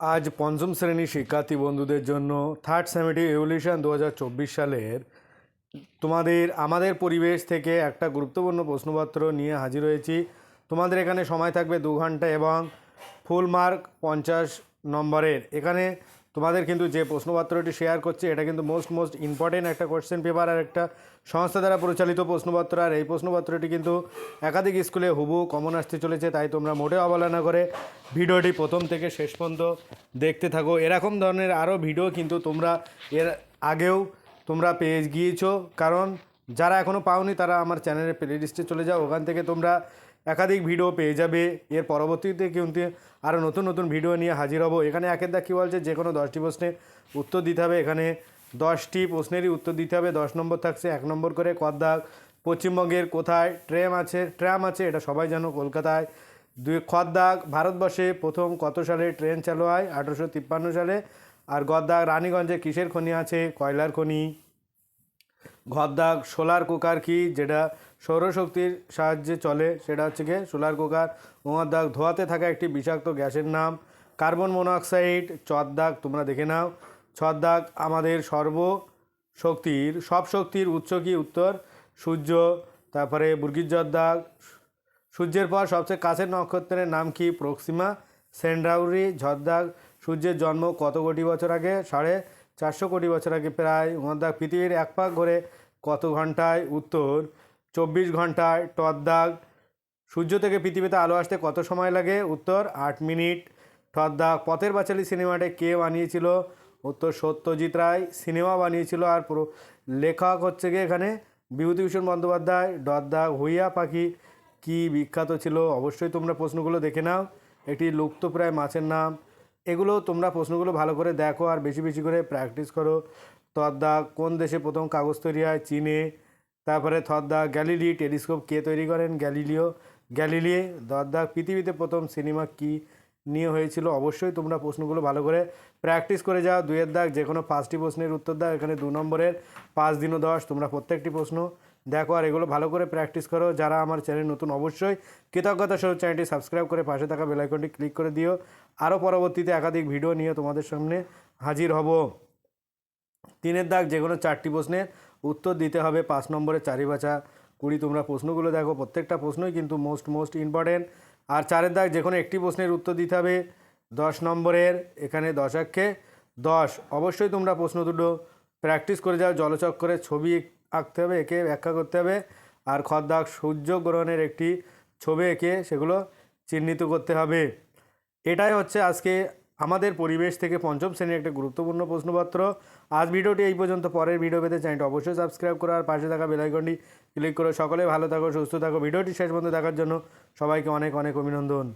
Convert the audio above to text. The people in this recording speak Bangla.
আজ পঞ্চম শ্রেণির শিক্ষার্থী বন্ধুদের জন্য থার্ড সেমিটিভ এভলিউশন দু সালের তোমাদের, আমাদের পরিবেশ থেকে একটা গুরুত্বপূর্ণ প্রশ্নপত্র নিয়ে হাজির হয়েছি। তোমাদের এখানে সময় থাকবে দু ঘণ্টা এবং ফুল মার্ক পঞ্চাশ নম্বরের। এখানে তোমাদের কিন্তু যে প্রশ্নপত্রটি শেয়ার করছে, এটা কিন্তু মোস্ট মোস্ট ইম্পর্টেন্ট একটা কোয়েশ্চেন পেপার আর একটা সংস্থা দ্বারা পরিচালিত প্রশ্নপত্র। আর এই প্রশ্নপত্রটি কিন্তু একাধিক স্কুলে হুবু কমন আসতে চলেছে, তাই তোমরা মোটেও অবহেলা করে ভিডিওটি প্রথম থেকে শেষ পর্যন্ত দেখতে থাকো। এরকম ধরনের আরও ভিডিও কিন্তু তোমরা এর আগেও তোমরা পেয়ে গিয়েছো। কারণ যারা এখনও পাওনি, তারা আমার চ্যানেলের প্লে লিস্টে চলে যাও। ওখান থেকে তোমরা একাধিক ভিডিও পেয়ে যাবে। এর পরবর্তীতে কিন্তু আরও নতুন নতুন ভিডিও নিয়ে হাজির হব। এখানে একের দা কী বলছে? যে কোনো দশটি প্রশ্নের উত্তর দিতে হবে। এখানে দশটি প্রশ্নেরই উত্তর দিতে হবে। দশ নম্বর থাকছে এক নম্বর করে কদ্দাক পশ্চিমবঙ্গের কোথায় ট্রেম আছে? ট্রাম আছে, এটা সবাই জানো, কলকাতায়। দুই খদ্দাক ভারতবর্ষে প্রথম কত সালে ট্রেন চালু হয়? আঠেরোশো তিপ্পান্ন সালে। আর গদ্দাগ রানীগঞ্জে কিসের খনি আছে? কয়লার খনি। ঘরদাগ সোলার কুকার কি, যেটা সৌরশক্তির সাহায্যে চলে, সেটা হচ্ছে গিয়ে সোলার কুকার। দাগ ধোয়াতে থাকা একটি বিষাক্ত গ্যাসের নাম। কার্বন মনোঅক্সাইড চর দাগ, তোমরা দেখে নাও। দাগ আমাদের সর্ব শক্তির সব শক্তির উৎস কি উত্তর? সূর্য, তারপরে বুর্গির দাগ। সূর্যের পর সবচেয়ে কাছের নক্ষত্রের নাম কি? প্রক্সিমা। সেন্ড্রাউরি ঝদ্দাগ সূর্যের জন্ম কত কোটি বছর আগে? সাড়ে চারশো কোটি বছর আগে প্রায় উমাদাগ পৃথিবীর এক পাক ঘরে কত ঘন্টায়? উত্তর, চব্বিশ ঘন্টায় টদ্দাগ সূর্য থেকে পৃথিবীতে আলো আসতে কত সময় লাগে? উত্তর, আট মিনিট। টদ্দাগ পথের পাঁচালী সিনেমাটা কে বানিয়েছিল? উত্তর, সত্যজিৎ রায় সিনেমা বানিয়েছিল আর পুরো লেখক হচ্ছে গিয়ে এখানে? বিভূতিভূষণ বন্দ্যোপাধ্যায়। ডদ্দাগ হুইয়া পাখি কি বিখ্যাত ছিল? অবশ্যই তোমরা প্রশ্নগুলো দেখে নাও। একটি লুপ্তপ্রায় মাছের নাম। এগুলো তোমরা প্রশ্নগুলো ভালো করে দেখো আর বেশি বেশি করে প্র্যাকটিস করো। তদ্দা কোন দেশে প্রথম কাগজ তৈরি হয়? চীনে। তারপরে থর্দা গ্যালিলি টেলিস্কোপ কে তৈরি করেন? গ্যালিলিও। গ্যালিলিয়ে দর্দা পৃথিবীতে প্রথম সিনেমা কি? নিয়ে হয়েছিল। অবশ্যই তোমরা প্রশ্নগুলো ভালো করে প্র্যাকটিস করে যাও। দুয়ের দাগ যে কোনো পাঁচটি প্রশ্নের উত্তর দাও। এখানে দু নম্বরের পাঁচ দিনও দশ তোমরা প্রত্যেকটি প্রশ্ন দেখো আর এগুলো ভালো করে প্র্যাকটিস করো। যারা আমার চ্যানেল নতুন, অবশ্যই কৃতজ্ঞতা সহ চ্যানেলটি সাবস্ক্রাইব করে পাশে থাকা বেলাইকনটি ক্লিক করে দিও। আরও পরবর্তীতে একাধিক ভিডিও নিয়ে তোমাদের সামনে হাজির হব। তিনের দাগ যে কোনো চারটি প্রশ্নের উত্তর দিতে হবে। পাঁচ নম্বরে চারি বাছা কুড়ি তোমরা প্রশ্নগুলো দেখো। প্রত্যেকটা প্রশ্নই কিন্তু মোস্ট মোস্ট ইম্পর্টেন্ট আর চারের দাগ যে কোনো একটি প্রশ্নের উত্তর দিতে হবে দশ নম্বরের, এখানে দশাক্ষে দশ। অবশ্যই তোমরা প্রশ্ন দুটো প্র্যাকটিস করে যাও, জলচক্করে ছবি আঁকতে হবে, একে ব্যাখ্যা করতে হবে। আর খদ্দাক সূর্য গ্রহণের একটি ছবি এঁকে সেগুলো চিহ্নিত করতে হবে। এটাই হচ্ছে আজকে আমাদের পরিবেশ থেকে পঞ্চম শ্রেণির একটা গুরুত্বপূর্ণ প্রশ্নপত্র। আজ ভিডিওটি এই পর্যন্ত। পরের ভিডিও পেতে চ্যানেলটি অবশ্যই সাবস্ক্রাইব করো আর পাশে থাকা বেলাইকনটি ক্লিক করো সকলে ভালো থাকো, সুস্থ থাকো। ভিডিওটি শেষ পর্যন্ত দেখার জন্য সবাইকে অনেক অনেক অভিনন্দন।